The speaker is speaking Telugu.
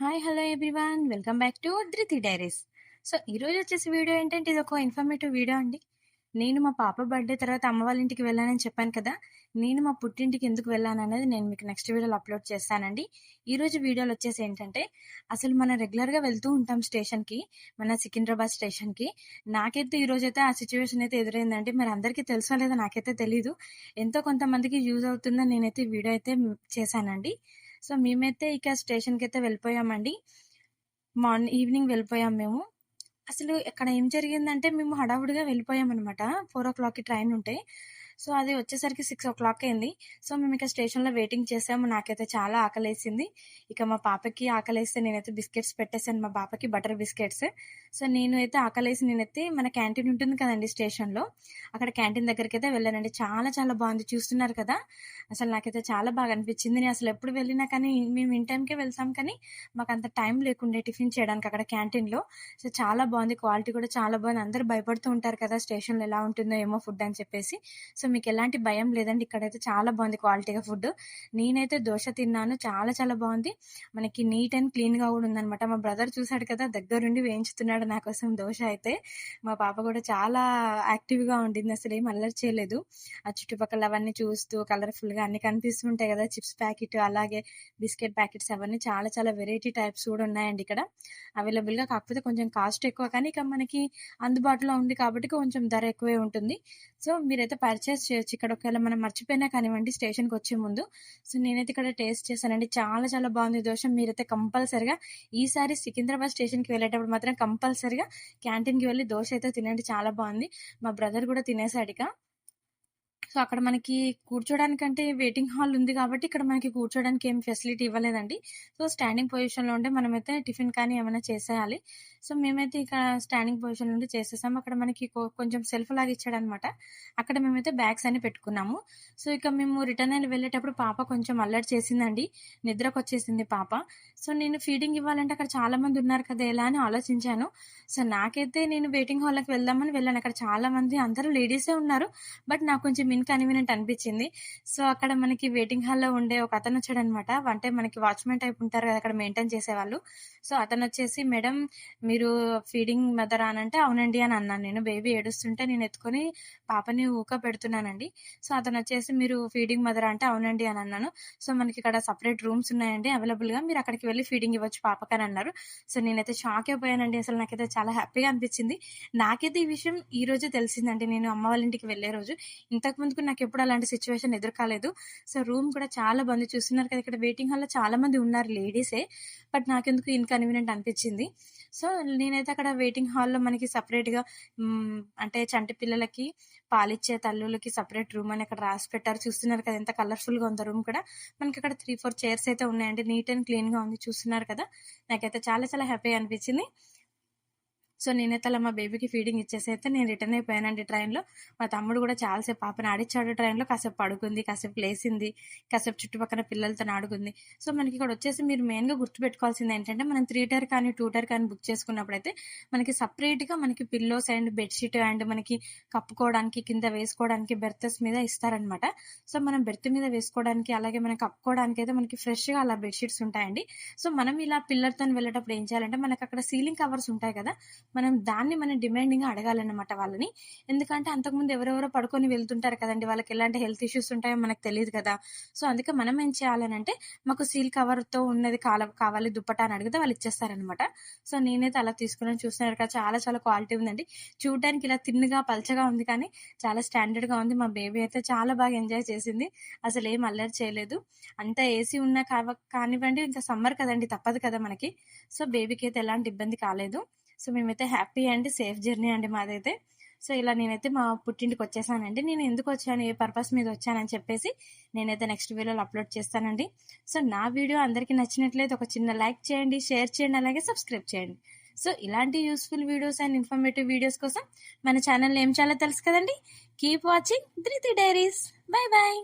Hi hello everyone welcome back to Dhruti diaries so ఈరోజు వచ్చేసి వీడియో ఏంటంటే ఇది ఒక ఇన్ఫర్మేటివ్ వీడియో అండి. నేను మా పాప బర్త్డే తర్వాత అమ్మ వాళ్ళ ఇంటికి వెళ్ళానని చెప్పాను కదా. నేను మా పుట్టింటికి ఎందుకు వెళ్ళాను అనేది నేను మీకు నెక్స్ట్ వీడియోలో అప్లోడ్ చేస్తానండి. ఈరోజు వీడియోలో వచ్చేసి ఏంటంటే అసలు మనం రెగ్యులర్గా వెళ్తూ ఉంటాం స్టేషన్కి మన సికింద్రాబాద్ స్టేషన్కి నాకైతే ఈరోజు అయితే ఆ సిచ్యువేషన్ అయితే ఎదురైందండి. మరి అందరికీ తెలుసో లేదో నాకైతే తెలీదు. ఎంతో కొంతమందికి యూజ్ అవుతుందని నేనైతే వీడియో అయితే చేశానండి. సో మేమైతే ఇక స్టేషన్కి అయితే వెళ్ళిపోయామండి. మార్నింగ్ ఈవినింగ్ వెళ్ళిపోయాం మేము. అసలు ఇక్కడ ఏం జరిగిందంటే మేము హడావుడిగా వెళ్ళిపోయాం అనమాట ఫోర్ ఓ క్లాక్కి ట్రైన్ ఉంటే. సో అది వచ్చేసరికి సిక్స్ ఓ క్లాక్ అయింది. సో మేము ఇక స్టేషన్లో వెయిటింగ్ చేసాము. నాకైతే చాలా ఆకలేసింది. ఇక మా పాపకి ఆకలేస్తే నేనైతే బిస్కెట్స్ పెట్టేసాను మా పాపకి బటర్ బిస్కెట్స్ సో నేను అయితే ఆకలేసి నేనైతే మన క్యాంటీన్ ఉంటుంది కదండి స్టేషన్లో అక్కడ క్యాంటీన్ దగ్గరికి అయితే వెళ్ళానండి. చాలా చాలా బాగుంది. చూస్తున్నారు కదా? అసలు నాకైతే చాలా బాగా అనిపించింది. నేను అసలు ఎప్పుడు వెళ్ళినా కానీ మేము ఇన్ టైంకే వెళ్తాం కానీ మాకు అంత టైం లేకుండే టిఫిన్ చేయడానికి అక్కడ క్యాంటీన్లో సో చాలా బాగుంది. క్వాలిటీ కూడా చాలా బాగుంది. అందరూ భయపడుతూ ఉంటారు కదా స్టేషన్లో ఎలా ఉంటుందో ఏమో ఫుడ్ అని చెప్పేసి. సో సో మీకు ఎలాంటి భయం లేదండి. ఇక్కడైతే చాలా బాగుంది క్వాలిటీగా ఫుడ్. నేనైతే దోశ తిన్నాను. చాలా చాలా బాగుంది. మనకి నీట్ అండ్ క్లీన్గా కూడా ఉందనమాట మా బ్రదర్ చూశాడు కదా దగ్గరుండి వేయించుతున్నాడు నా కోసం దోశ అయితే. మా పాప కూడా చాలా యాక్టివ్గా ఉండింది. అసలు ఏం అల్లరి చేయలేదు. ఆ చుట్టుపక్కల అవన్నీ చూస్తూ కలర్ఫుల్గా అన్ని కనిపిస్తుంటాయి కదా చిప్స్ ప్యాకెట్ అలాగే బిస్కెట్ ప్యాకెట్స్ అవన్నీ చాలా చాలా వెరైటీ టైప్స్ కూడా ఉన్నాయండి ఇక్కడ. అవైలబుల్గా కాకపోతే కొంచెం కాస్ట్ ఎక్కువ కానీ ఇక మనకి అందుబాటులో ఉంది కాబట్టి కొంచెం ధర ఎక్కువే ఉంటుంది. సో మీరైతే పర్చేస్ చేయొచ్చు. ఇక్కడ ఒకవేళ మనం మర్చిపోయినా కానివ్వండి స్టేషన్కి వచ్చే ముందు. సో నేనైతే ఇక్కడ టేస్ట్ చేశానండి. చాలా చాలా బాగుంది దోశ. మీరైతే కంపల్సరిగా ఈసారి సికింద్రాబాద్ స్టేషన్కి వెళ్ళేటప్పుడు మాత్రం కంపల్సరిగా క్యాంటీన్కి వెళ్ళి దోశ అయితే తినండి. చాలా బాగుంది. మా బ్రదర్ కూడా తినేసాడు ఇక. సో అక్కడ మనకి కూర్చోడానికంటే వెయిటింగ్ హాల్ ఉంది కాబట్టి ఇక్కడ మనకి కూర్చోడానికి ఏం ఫెసిలిటీ ఇవ్వలేదండి. సో స్టాండింగ్ పొజిషన్లో ఉంటే మనమైతే టిఫిన్ కానీ ఏమైనా చేసేయాలి. సో మేమైతే ఇక్కడ స్టాండింగ్ పొజిషన్ నుండి చేసేసాం. అక్కడ మనకి కొంచెం సెల్ఫ్ లాగా ఇచ్చాడనమాట. అక్కడ మేమైతే బ్యాగ్స్ అని పెట్టుకున్నాము. సో ఇక మేము రిటర్న్ అయిన వెళ్ళేటప్పుడు పాప కొంచెం అల్లరి చేసిందండి. నిద్రకు వచ్చేసింది పాప. సో నేను ఫీడింగ్ ఇవ్వాలంటే అక్కడ చాలా మంది ఉన్నారు కదా ఎలా అని ఆలోచించాను. సో నాకైతే నేను వెయిటింగ్ హాల్కి వెళ్దామని వెళ్ళాను. అక్కడ చాలా మంది అందరూ లేడీసే ఉన్నారు. బట్ నాకు కొంచెం ఇన్కన్వీనియంట్ అనిపించింది. సో అక్కడ మనకి వెయిటింగ్ హాల్లో ఉండే ఒక అతను వచ్చాడు అనమాట అంటే మనకి వాచ్మెన్ టైప్ ఉంటారు కదా అక్కడ మెయింటైన్ చేసేవాళ్ళు. సో అతను వచ్చేసి మేడం మీరు ఫీడింగ్ మదర్ అని అంటే అవునండి అని అన్నాను నేను. బేబీ ఏడుస్తుంటే నేను ఎత్తుకొని పాపని ఊక పెడుతున్నానండి. సో అతను వచ్చేసి మీరు ఫీడింగ్ మదర్ అంటే అవునండి అని అన్నాను. సో మనకి ఇక్కడ సపరేట్ రూమ్స్ ఉన్నాయండి అవైలబుల్గా మీరు అక్కడికి వెళ్ళి ఫీడింగ్ ఇవ్వచ్చు పాపకని అన్నారు. సో నేనైతే షాక్ అయిపోయానండి. అసలు నాకైతే చాలా హ్యాపీగా అనిపించింది. నాకైతే ఈ విషయం ఈ రోజు తెలిసిందండి. నేను అమ్మ వాళ్ళ ఇంటికి వెళ్ళే రోజు. ఇంతకు ముందుకు నాకు ఎప్పుడు అలాంటి సిచ్యువేషన్ ఎదుర్కాలేదు. సో రూమ్ కూడా చాలా మంది చూస్తున్నారు కదా ఇక్కడ వెయిటింగ్ హాల్లో చాలా మంది ఉన్నారు లేడీసే బట్ నాకెందుకు ఇన్కన్వీనియంట్ అనిపించింది. సో నేనైతే అక్కడ వెయిటింగ్ హాల్లో మనకి సపరేట్గా అంటే చంటి పిల్లలకి పాలిచ్చే తల్లులకి సపరేట్ రూమ్ అని అక్కడ రాసి పెట్టారు. చూస్తున్నారు కదా ఎంత కలర్ఫుల్గా ఉందో రూమ్ కూడా. మనకి అక్కడ త్రీ ఫోర్ చైర్స్ అయితే ఉన్నాయండి. నీట్ అండ్ క్లీన్గా ఉంది చూస్తున్నారు కదా. నాకైతే చాలా చాలా హ్యాపీగా అనిపించింది. సో నేనైతే అలా మా బేబీకి ఫీడింగ్ ఇచ్చేసి అయితే నేను రిటర్న్ అయిపోయానండి ట్రైన్లో. మా తమ్ముడు కూడా చాలాసేపు పాపని ఆడిచ్చాడు ట్రైన్లో. కాసేపు పడుకుంది కాసేపు లేసింది కాసేపు చుట్టుపక్కల పిల్లలతో ఆడుకుంది. సో మనకి ఇక్కడ వచ్చేసి మీరు మెయిన్గా గుర్తుపెట్టుకోవాల్సింది ఏంటంటే మనం త్రీ టైర్ కానీ టూ టైర్ కానీ బుక్ చేసుకున్నప్పుడు అయితే మనకి సపరేట్గా మనకి పిల్లోస్ అండ్ బెడ్షీట్ అండ్ మనకి కప్పుకోవడానికి కింద వేసుకోవడానికి బెర్తస్ మీద ఇస్తారనమాట సో మనం బెర్త్ మీద వేసుకోవడానికి అలాగే మనం కప్పుకోవడానికి అయితే మనకి ఫ్రెష్గా అలా బెడ్షీట్స్ ఉంటాయండి. సో మనం ఇలా పిల్లర్తో వెళ్ళేటప్పుడు ఏం చేయాలంటే మనకి అక్కడ సీలింగ్ కవర్స్ ఉంటాయి కదా మనం దాన్ని మనం డిమాండింగ్గా అడగాలన్నమాట వాళ్ళని. ఎందుకంటే అంతకుముందు ఎవరెవరో పడుకొని వెళ్తుంటారు కదండి. వాళ్ళకి ఎలాంటి హెల్త్ ఇష్యూస్ ఉంటాయో మనకు తెలియదు కదా. సో అందుకే మనం ఏం చేయాలనంటే మాకు సీల్ కవర్తో ఉన్నది కాల కావాలి దుప్పట అని అడిగితే వాళ్ళు ఇచ్చేస్తారనమాట సో నేనైతే అలా తీసుకుని చూస్తున్నారు కదా చాలా చాలా క్వాలిటీ ఉందండి. చూడడానికి ఇలా తిన్నుగా పల్చగా ఉంది కానీ చాలా స్టాండర్డ్గా ఉంది. మా బేబీ అయితే చాలా బాగా ఎంజాయ్ చేసింది. అసలు ఏం అల్లరి చేయలేదు. అంత ఏసీ ఉన్నా కావ కానివ్వండి ఇంకా సమ్మర్ కదండి తప్పదు కదా మనకి. సో బేబీకి అయితే ఎలాంటి ఇబ్బంది కాలేదు. సో మేమైతే హ్యాపీ అండి సేఫ్ జర్నీ అండి మాదైతే. సో ఇలా నేనైతే మా పుట్టింటికి వచ్చేసానండి. నేను ఎందుకు వచ్చాను ఏ పర్పస్ మీద వచ్చానని చెప్పేసి నేనైతే నెక్స్ట్ వీడియోలో అప్లోడ్ చేస్తానండి. సో నా వీడియో అందరికీ నచ్చినట్లయితే ఒక చిన్న లైక్ చేయండి షేర్ చేయండి అలాగే సబ్స్క్రైబ్ చేయండి. సో ఇలాంటి useful videos and informative videos కోసం మన ఛానల్ ఏం చాలా తెలుసు కదండి? Keep watching Dhruti diaries. Bye bye